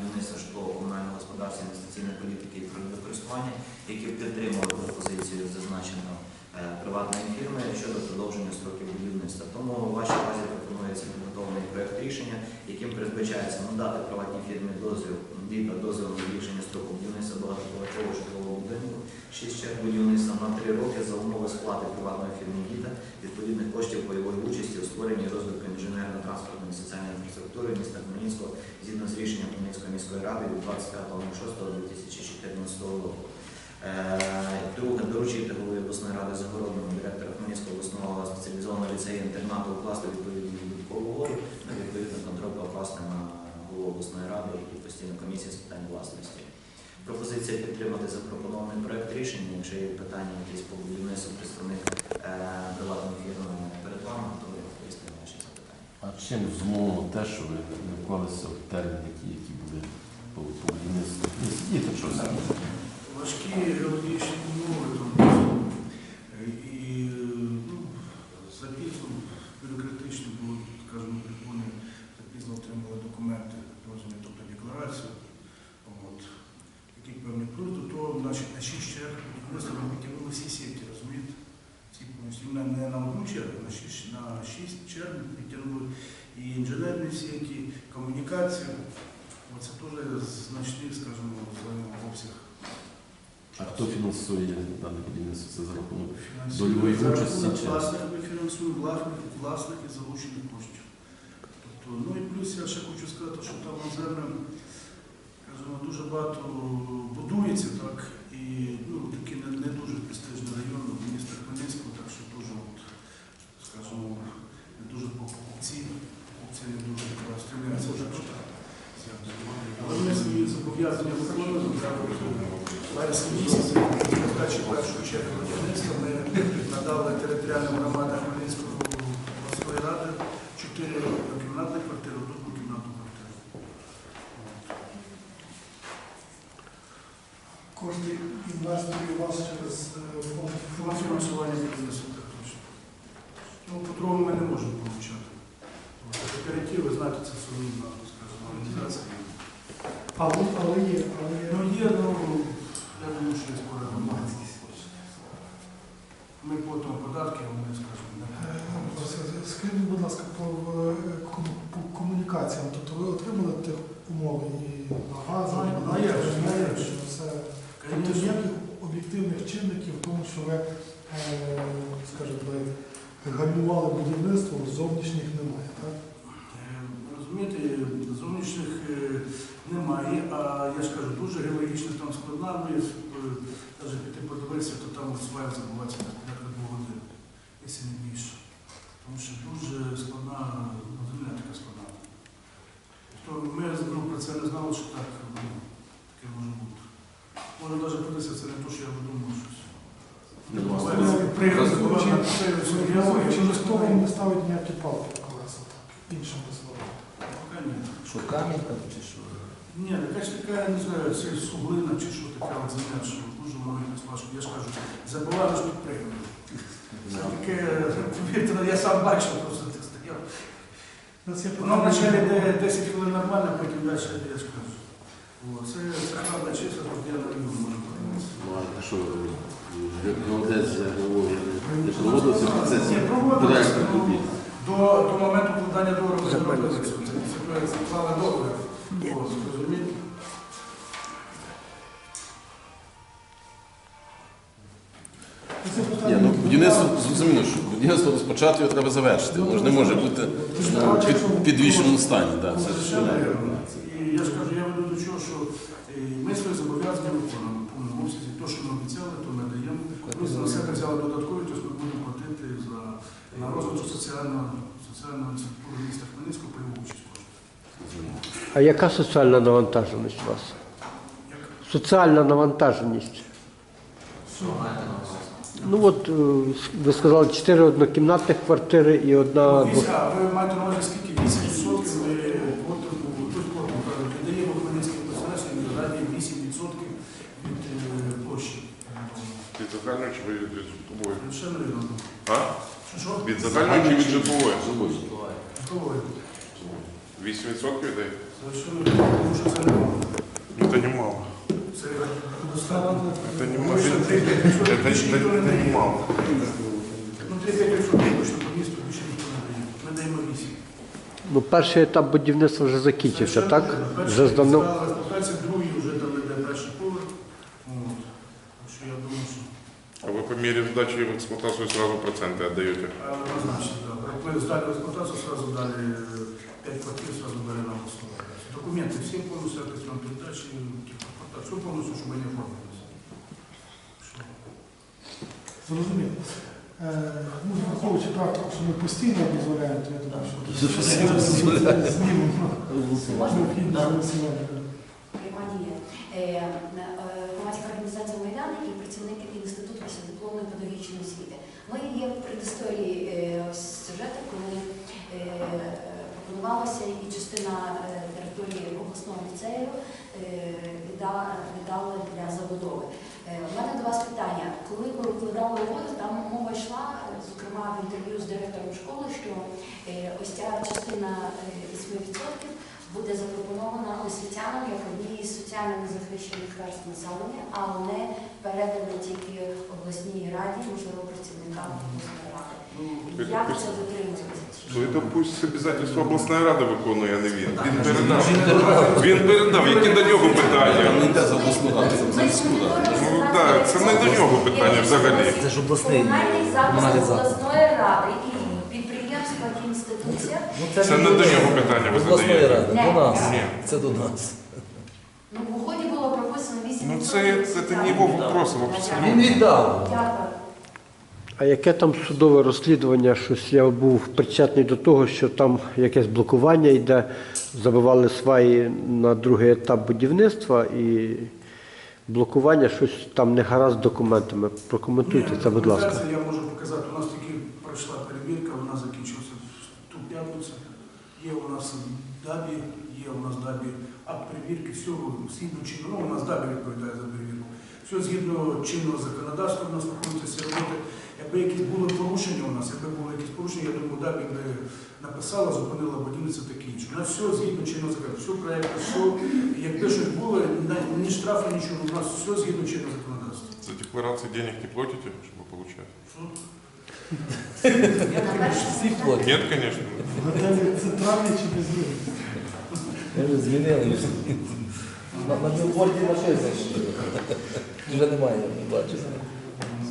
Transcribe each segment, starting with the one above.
будівництва житлово-комунального господарства, інвестиційної політики і природокористування, які підтримали пропозицію зазначеного приватної фірми щодо продовження строків будівництва. Тому в вашій базі пропонується підготовлений проект рішення, яким передбачається надати приватній фірмі дозвіл ДІПа дозвіл на збільшення строку будівництва багатоповерхового житлового будинку 6 черг будівництва на 3 роки за умови сплати приватної фірми ДІТа відповідних коштів пайової участі у створенні розвитку інженерно-транспортної соціальної інфраструктури міста Хмельницького згідно з рішенням Хмельницької міської ради від 25.06.2014 року. Е, Друге, доручити голові обласної ради Загородному директора Хмельницького обласного спеціалізованого ліцею інтернату укласти відповідну додаткову угоду, ну, відповідно контроль покласти на голову обласної ради і постійну комісію з питань власності. Пропозиція підтримати запропонований проект рішення. Якщо є питання якісь по будівництву представник е, приватної фірми перед вами, то я відповісти на ваші запитання. А чим зумовлено те, що ви не вклалися в терміни, які були по будівництву? Сидіти, що все. Важкі геологічні умови там, і ну, запізно бюрократично було, скажімо, вони запізно отримали документи, тобто декларацію. От. Який певний плюс до на 6 черг ми підтягнули всі сітки, розумієте? Не, на одну чергу, на 6, на 6 черг підтягнули і інженерні сіті, комунікацію. Оце теж значний, скажімо, обсяг. А хто фінансує дане будівництво? Це за рахунок Дольової участі рахунок чи- ми фінансуємо власних, власних і залучених коштів. Тобто, ну і плюс я ще хочу сказати, що там на землю, скажімо, дуже багато будується, так, і ну, такий не, не дуже престижний район міста Хмельницького, так що дуже, от, скажімо, не дуже покупці, покупці не дуже так. Але ми свої зобов'язання виконуємо, треба вересні місяці, передачі першої черги будівництва, ми надали територіальним громадам Хмельницької обласної ради чотири однокімнатні квартири, одну двокімнатну квартиру. Кошти інвесторів у вас через е, фонд фінансування будівництва так точно. Ну, по-другому ми не можемо получати. Кооператив, ви знаєте, це сумнівна, організація. Але, але є, але є. Ну, є, ну, я думаю, що є скоро громадськість. Ми платимо податки, скажімо, не Е, Василь, Скажіть, будь ласка, по, е, по комунікаціям. Тобто ви отримали ті умови і газ, і Ну, як же? що все. Тобто ніяких об'єктивних чинників в тому, що ви, е, скажімо, гальмували будівництво, зовнішніх немає, так? Е, Розумієте, зовнішніх немає, а я ж кажу, дуже геологічно там складна, ну, якщо навіть піти подивитися, то там свай забувається як на дві години, якщо не більше. Тому що дуже складна, ну, земля така складна. То ми ну, про це не знали, що так ну, таке може бути. Може навіть подивитися, це не те, що я видумав щось. Що що ніхто не ставить ніякі палки колеса, словами? Пока ні. Що камінь там чи що? Ні, якась така, не знаю, це суглина чи що таке от земля, що дуже много важко. Я ж кажу, забували ж підпригнути. Це таке, повірте, ну, я сам бачив, просто так стояв. Воно вначалі де 10 хвилин нормально, потім далі я ж кажу. О, Це, це правда чисто, тут я не можу подивитися. Ну, а що, не проводився процес? Ну. До, моменту вкладання договору це. Це заклали договір. Розумієте? Зрозуміло, що будівництво спочатку його треба завершити. Воно ж не може бути ну, під підвішеному стані. Да, це ж І я ж кажу, я веду до чого, що е, ми свої зобов'язання виконуємо в повному обсязі. Те, що ми обіцяли, то ми даємо. Плюс на себе взяли додаткові, тобто ми будемо платити за на розвиток соціального соціального інституту міста Хмельницького пайову участь. А яка соціальна навантаженість у вас? Соціальна навантаженість. Що ви маєте на увазі? Ну от е, ви сказали чотири однокімнатних квартири і одна. Ну, вісім- а ви маєте на увазі, скільки 8% ми тут платимо, віддаємо Хмельницькій на раді 8% від е, площі. Від загальної чи від житлової? А? Що? Від загальної чи від житлової? Столовий. 8% йде? Совершенно тому що це немало. Це немало. Це Доставлено. Це тому немало. що 3-5% Це, більше це, ніхто не. Ну, 3-5% точно по місту більше ніхто не дає. Ми даємо 8. Ну, перший етап будівництва вже закінчився, так? Вже. Експлуатація, другий вже там йде перший поверх. От. Так що я думаю, що А ви по мірі здачі в експлуатацію сразу проценти віддаєте? а, однозначно, так. Як ми здали в експлуатацію, сразу дали 5 квартир, сразу дали нам основу. Документи всі повністю, якось передачі, все повністю, щоб вони оформилися. Зрозуміло. Е, Ну, враховуючи практику, що ми постійно дозволяємо, то я думаю, що знімемо необхідне голосування. Е, е, Громадська організація Майдан і працівники Інституту післядипломної педагогічної освіти. Ми є в предісторії сюжету, коли пропонувалася і частина території обласного ліцею віддали для забудови. Е, У мене до вас питання. Коли ви викладали угоду, там мова йшла, е, зокрема в інтерв'ю з директором школи, що е, ось ця частина е, 8% буде запропонована освітянам як одній із соціально незахищених верст населення, але не передана тільки обласній раді, можливо, працівникам обласної ради. Ну, Як це дотримується? Ну, це пусть обов'язково обласної ради виконує, а не він. Він передав. Він передав, які до нього Там не питання. йде за обласну раду, це за міську раду. Ну так, це не до нього питання взагалі. Це ж обласний Комунальний заклад. обласної ради і підприємства, і інституція. Ну, Це не до нього питання ви обласної задаєте. ради, до нас. Ні. Це до нас. Ну, в угоді було прописано 8%. Ну це, це не його вопрос абсолютно. Він віддав. Дякую. А яке там судове розслідування? Щось я був причетний до того, що там якесь блокування йде, забивали сваї на другий етап будівництва і блокування, щось там не гаразд з документами. Прокоментуйте це, будь ласка. Я можу показати, у нас тільки пройшла перевірка, вона закінчилася в ту п'ятницю. Є у нас дабі, є у нас дабі акт перевірки, все згідно чинного, ну у нас дабі відповідає за перевірку. Все згідно чинного законодавства у нас ці роботи. Якби якісь були порушення у нас, якби були якісь порушення, я думаю, дабі би написала, зупинила будівництво таке інше. У нас все згідно чинного законодавства, все проєкти, все, якби щось було, ні штрафу, нічого, у нас все згідно чинного законодавства. За декларации денег не платите, чтобы получать? Всі платять. Нет, конечно. Готелі це травні чи без? Ми вже змінили. На, на білборді на щось знайшли. Вже немає, не бачу.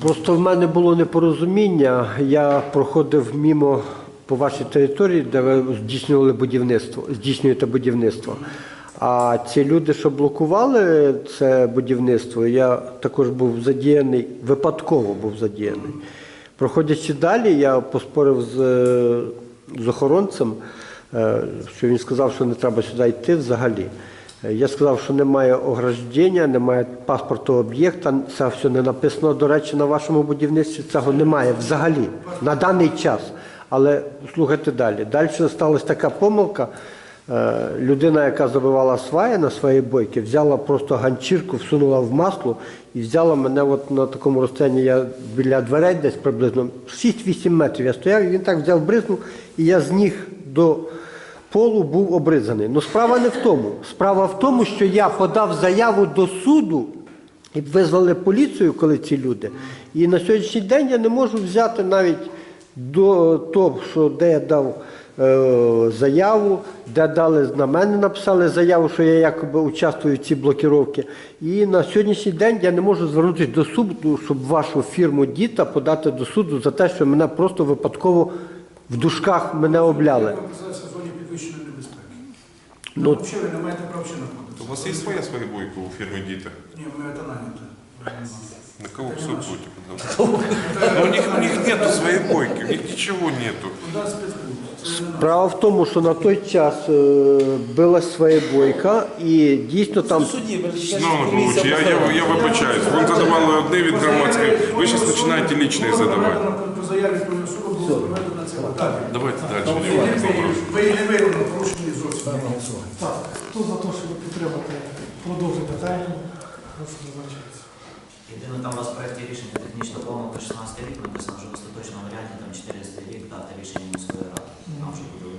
Просто в мене було непорозуміння. Я проходив мімо по вашій території, де ви здійснювали будівництво, здійснюєте будівництво. А ці люди, що блокували це будівництво, я також був задіяний, випадково був задіяний. Проходячи далі, я поспорив з, з охоронцем, е, що він сказав, що не треба сюди йти взагалі. Е, Я сказав, що немає ограждення, немає паспорту об'єкта. Це все не написано, до речі, на вашому будівництві. Цього немає взагалі на даний час. Але слухайте далі. Далі сталася така помилка. Е, Людина, яка забивала сваї на свої бойки, взяла просто ганчірку, всунула в масло і взяла мене от на такому розстоянні, я біля дверей десь приблизно 6-8 метрів я стояв, і він так взяв бризнув, і я з ніг до полу був обризаний. Ну справа не в тому. Справа в тому, що я подав заяву до суду і визвали поліцію, коли ці люди. І на сьогоднішній день я не можу взяти навіть до того, що де я дав е, заяву, де дали на мене написали заяву, що я якоби участвую в цій блокіровці. І на сьогоднішній день я не можу звернутися до суду, щоб вашу фірму Діта подати до суду за те, що мене просто випадково в душках мене обляли. Як організація в зоні підвищеної небезпеки. Ну, Ну, взагалі, ви не маєте права ще У вас есть своя своя бойка у фирмы Дита? Ні, ми це наняти. На кого в суд будете подавать? Но у них, у них нету своей бойки, у них ничего нету. Справа в тому, що на той час е, билась своя бойка, і дійсно там В суді, ви ж Ну, Павлович, я, я, я вибачаюсь. Ви задавали одне від громадської, ви зараз починаєте лічне задавати. По заяві про особу було проведено це далі. Давайте далі. Ви не вопрос. Ставлю на. Так, хто за те, щоб підтримати, продовжити питання, прошу визначатися. Єдине там у вас в проєкті рішення технічна помилка 16 рік, написано, що в остаточному варіанті там 400 рік дати рішення міської ради. Там вже буде